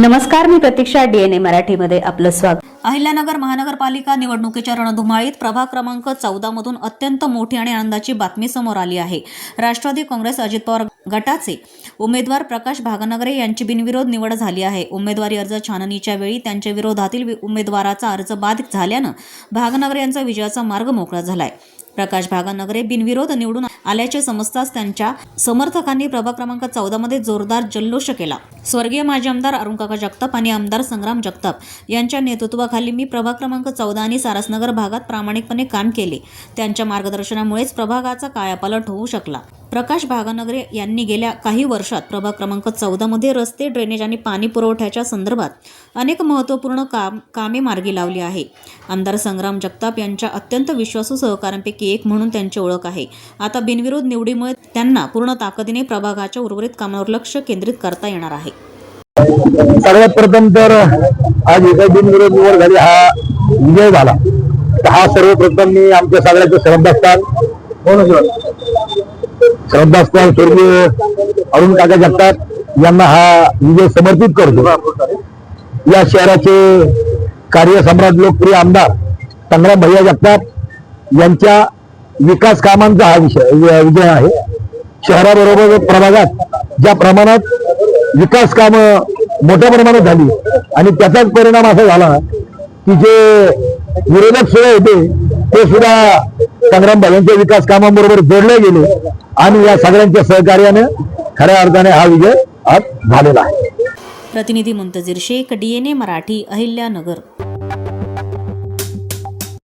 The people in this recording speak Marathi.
नमस्कार मी प्रतीक्षा डीएनए मराठीमध्ये आपलं स्वागत. अहिल्यानगर महानगरपालिका निवडणुकीच्या रणधुमाळीत प्रभाग क्रमांक चौदा मधून अत्यंत मोठी आणि आनंदाची बातमी समोर आली आहे. राष्ट्रवादी काँग्रेस अजित पवार गटाचे उमेदवार प्रकाश भागनगरे यांची बिनविरोध निवड झाली आहे. उमेदवारी अर्ज छाननीच्या वेळी त्यांच्या विरोधातील उमेदवाराचा अर्ज बाद झाल्यानं भागनगरे यांचा विजयाचा मार्ग मोकळा झालाय. प्रकाश भागानगरे बिनविरोध निवडून आल्याचे समजताच त्यांच्या समर्थकांनी प्रभाग क्रमांक चौदा मध्ये जोरदार जल्लोष केला. स्वर्गीय माजी आमदार अरुणकाका जगताप आणि आमदार संग्राम जगताप यांच्या नेतृत्वाखाली मी प्रभाग क्रमांक चौदा आणि सारसनगर भागात प्रामाणिकपणे काम केले. त्यांच्या मार्गदर्शनामुळेच प्रभागाचा कायापालट होऊ शकला. प्रकाश भागनगरे यांनी गेल्या काही वर्षात प्रभाग क्रमांक चौदामध्ये रस्ते ड्रेनेज आणि पाणी पुरवठ्याच्या संदर्भात अनेक महत्त्वपूर्ण काम कामे मार्गी लावली आहे. आमदार संग्राम जगताप यांच्या अत्यंत विश्वासू सहकाऱ्यांपैकी एक म्हणून त्यांची ओळख आहे. आता बिनविरोध निवडीमुळे त्यांना पूर्ण ताकदीने प्रभागाच्या उर्वरित कामावर लक्ष केंद्रित करता येणार आहे. सर्वात प्रथम तर आज एका बिनविरोध निवड झाली हा विजय झाला. हा सर्वप्रथम मी आमच्या सगळ्याचे श्रद्धास्थान श्रद्धास्थान स्वर्गीय अरुण काका जगताप यांना हा विजय समर्पित करतो. या शहराचे कार्यसम्राट लोकप्रिय आमदार संग्राम भैया जगताप यांच्या विकास कामांचा हा विषय विजय आहे. शहराबरोबर प्रभागात ज्या प्रमाणात विकास काम मोठ्या प्रमाणात झाली आणि त्याचाच परिणाम असा झाला की जे विरोधक सुद्धा होते ते सुद्धा संग्राम भाईंच्या विकास कामांबरोबर जोडले गेले. आणि या सगळ्यांच्या सहकार्याने खऱ्या अर्थाने हा विजय आज झालेला आहे. प्रतिनिधी मुंतजीर शेख डीएनए मराठी अहिल्यानगर.